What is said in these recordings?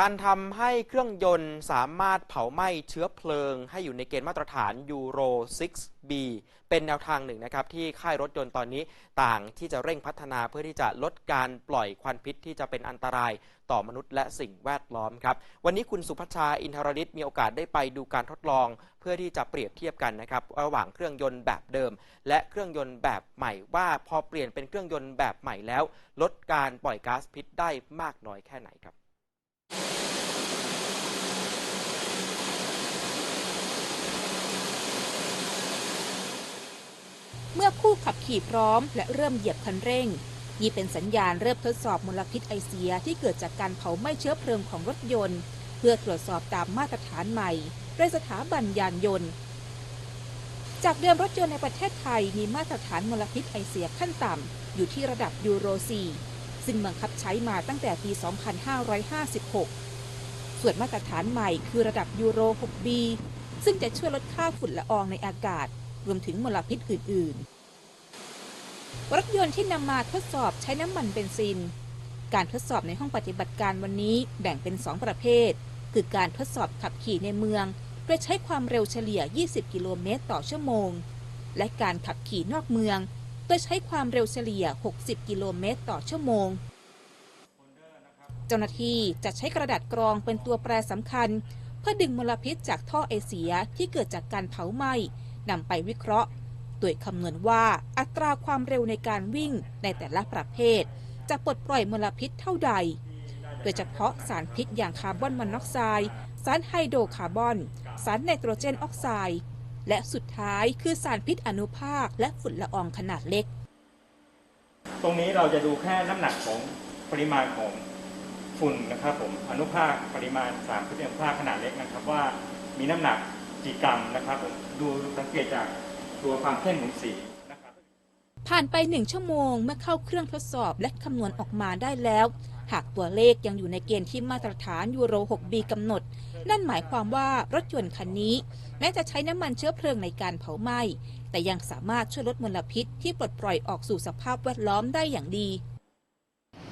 การทำให้เครื่องยนต์สามารถเผาไหม้เชื้อเพลิง ให้อยู่ในเกณฑ์มาตรฐานยูโร 6B เป็นแนวทางหนึ่งนะครับที่ค่ายรถยนต์ตอนนี้ต่างที่จะเร่งพัฒนาเพื่อที่จะลดการปล่อยควันพิษที่จะเป็นอันตรายต่อมนุษย์และสิ่งแวดล้อมครับ วันนี้คุณสุพัชชาอินทรฤทธิ์มีโอกาสได้ไปดูการทดลอง เพื่อที่จะเปรียบเทียบกันนะครับระหว่างเครื่องยนต์แบบเดิม และเครื่องยนต์แบบใหม่ว่าพอเปลี่ยนเป็นเครื่องยนต์แบบใหม่แล้ว ลดการปล่อยก๊าซพิษได้มากน้อยแค่ไหนครับ เมื่อผู้ขับขี่พร้อม และเริ่มเหยียบคันเร่ง นี่เป็นสัญญาณเริ่มทดสอบมลพิษไอเสียที่เกิดจากการเผาไหม้เชื้อเพลิงของรถยนต์ เพื่อตรวจสอบตามมาตรฐานใหม่โดยสถาบันยานยนต์ จากเดิมรถยนต์ในประเทศไทยมีมาตรฐานมลพิษไอเสียขั้นต่ำอยู่ที่ระดับยูโร 4 ซึ่งบังคับใช้มาตั้งแต่ปี 2556 ส่วนมาตรฐานใหม่คือระดับยูโร 6B ซึ่งจะช่วยลดค่าฝุ่นละอองในอากาศ รวมถึงมลพิษอื่น ๆ รถยนต์ที่นำมาทดสอบใช้น้ำมันเบนซิน การทดสอบในห้องปฏิบัติการวันนี้แบ่งเป็น 2 ประเภท คือการทดสอบขับขี่ในเมืองโดยใช้ความเร็วเฉลี่ย 20 กิโลเมตรต่อชั่วโมง และการขับขี่นอกเมืองโดยใช้ความเร็วเฉลี่ย 60 กิโลเมตรต่อชั่วโมงเจ้าหน้าที่จะใช้กระดาษกรองเป็นตัวแปรสำคัญ เพื่อดึงมลพิษจากท่อไอเสียที่เกิดจากการเผาไหม้ นำไปวิเคราะห์ โดยคำนวณว่าอัตราความเร็วในการวิ่งในแต่ละประเภท จะปลดปล่อยมลพิษเท่าใด โดยเฉพาะสารพิษอย่างคาร์บอนมอนอกไซด์ สารไฮโดรคาร์บอน สารไนโตรเจนออกไซด์ และสุดท้ายคือสารพิษอนุภาค และฝุ่นละอองขนาดเล็ก ตรงนี้เราจะดูแค่น้ำหนักของปริมาณของฝุ่นนะครับผมอนุภาคปริมาณสารพิษอนุภาคขนาดเล็กนะครับว่ามีน้ำหนัก กี่กรัมนะครับผมดูสังเกตจากตัวความเข้มของสีนะครับผ่านไปหนึ่งชั่วโมงเมื่อเข้าเครื่องทดสอบและคำนวณออกมาได้แล้ว หากตัวเลขยังอยู่ในเกณฑ์ที่มาตรฐานยูโร 6B กำหนด นั่นหมายความว่ารถยนต์คันนี้ แม้จะใช้น้ำมันเชื้อเพลิงในการเผาไหม้ แต่ยังสามารถช่วยลดมลพิษที่ปลดปล่อยออกสู่สภาพแวดล้อมได้อย่างดี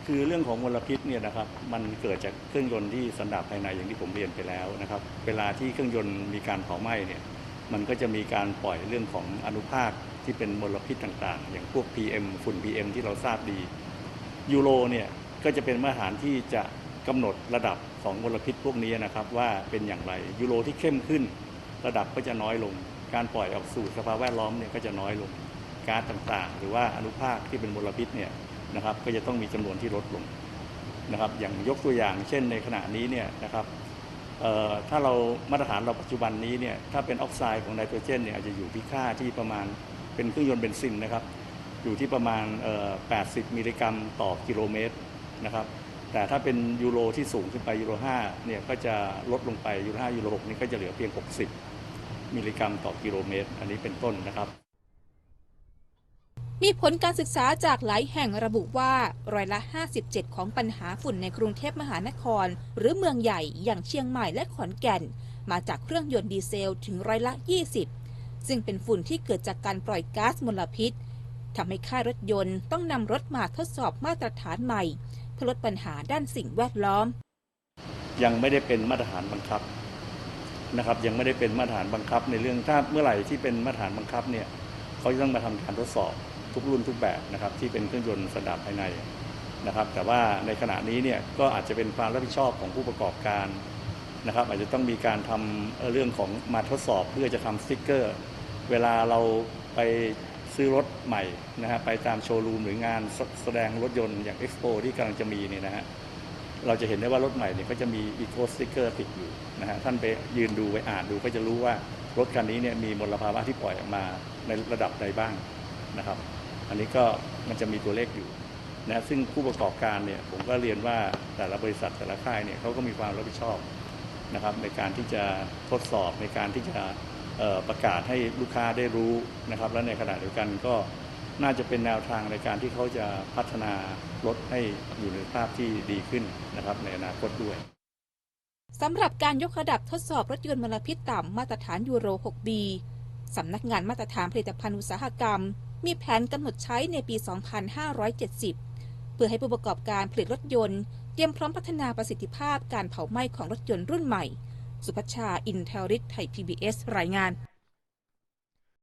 คือเรื่องของมลพิษเนี่ยนะครับมันเกิดจากเครื่องยนต์ที่สันดาปภายในอย่างที่ผมเรียนไปแล้วนะครับ เวลาที่เครื่องยนต์มีการเผาไหม้เนี่ยมันก็จะมีการปล่อยเรื่องของอนุภาคที่เป็นมลพิษต่าง ๆ อย่างพวก PM ฝุ่น PM ที่เราทราบดียูโรเนี่ยก็จะเป็นมาตรฐานที่จะกำหนดระดับของมลพิษพวกนี้นะครับ ว่าเป็นอย่างไรยูโรที่เข้มขึ้น ระดับก็จะน้อยลง การปล่อยออกสู่สภาพแวดล้อมเนี่ยก็จะน้อยลงก๊าซต่างๆ หรือว่าอนุภาคที่เป็นมลพิษเนี่ย นะครับ ก็จะต้องมีจำนวนที่ลดลงนะครับ อย่างยกตัวอย่าง เช่นในขณะนี้เนี่ยนะครับถ้าเรามาตรฐานเราปัจจุบันนี้เนี่ยถ้าเป็นออกไซด์ของไนโตรเจนเนี่ยอาจจะอยู่ที่ค่าที่ประมาณเป็นเครื่องยนต์เบนซินนะครับ อยู่ที่ประมาณ 80 มิลลิกรัมต่อกิโลเมตรนะครับแต่ถ้าเป็นยูโรที่สูงขึ้นไปยูโร5เนี่ยก็จะลดลงไปยูโร5ยูโร6นี่ก็จะเหลือเพียง 60 มิลลิกรัมต่อกิโลเมตร อันนี้เป็นต้นนะครับ มีผลการศึกษาจากหลายแห่งระบุว่าร้อยละ 57 ของปัญหาฝุ่นในกรุงเทพมหานคร หรือเมืองใหญ่อย่างเชียงใหม่และขอนแก่น มาจากเครื่องยนต์ดีเซลถึงร้อยละ 20 ซึ่งเป็นฝุ่นที่เกิดจากการปล่อยก๊าซมลพิษทำให้ค่ายรถยนต์ต้องนำรถมาทดสอบมาตรฐานใหม่ เพื่อลดปัญหาด้านสิ่งแวดล้อม ยังไม่ได้เป็นมาตรฐานบังคับนะครับ ยังไม่ได้เป็นมาตรฐานบังคับในเรื่องถ้าเมื่อไหร่ที่เป็นมาตรฐานบังคับเนี่ยเขาจะต้องมาทำการทดสอบ ทุกรุ่นทุกแบบนะครับที่เป็นเครื่องยนต์สันดาปภายในนะครับ แต่ว่าในขณะนี้เนี่ยก็อาจจะเป็นความรับผิดชอบของผู้ประกอบการนะครับ อาจจะต้องมีการทำเอ่อเรื่องของมาทดสอบเพื่อจะทำสติ๊กเกอร์ เวลาเราไปซื้อรถใหม่นะฮะไปตามโชว์รูมหรืองานแสแสดงรถยนต์อย่างเอ็กซ์โปที่กำลังจะมีเนี่ยนะฮะเราจะเห็นได้ว่ารถใหม่เนี่ยก็จะมีอีโคสติกเกอร์ติดอยู่นะฮะท่านไปยืนดูไปอ่านดูก็จะรู้ว่ารถคันนี้เนี่ยมีมลภาวะที่ปล่อยออกมาในระดับใดบ้างนะครับ อันนี้ก็มันจะมีตัวเลขอยู่นะซึ่งผู้ประกอบการเนี่ยผมก็เรียนว่าแต่ละบริษัทแต่ละค่ายเนี่ยเขาก็มีความรับผิดชอบนะครับในการที่จะทดสอบในการที่จะประกาศให้ลูกค้าได้รู้นะครับ และในขณะเดียวกันก็น่าจะเป็นแนวทางในการที่เขาจะพัฒนารถให้อยู่ในภาพที่ดีขึ้นนะครับ ในอนาคตด้วยสำหรับการยกระดับทดสอบรถยนต์มลพิษต่ำมาตรฐานยูโร 6B สำนักงานมาตรฐานผลิตภัณฑ์อุตสาหกรรม มีแผนกำหนดใช้ในปี 2570 เพื่อให้ผู้ประกอบการผลิตรถยนต์ เตรียมพร้อมพัฒนาประสิทธิภาพการเผาไหม้ของรถยนต์รุ่นใหม่ สุพัชชา อินเทลริสไทย PBS รายงาน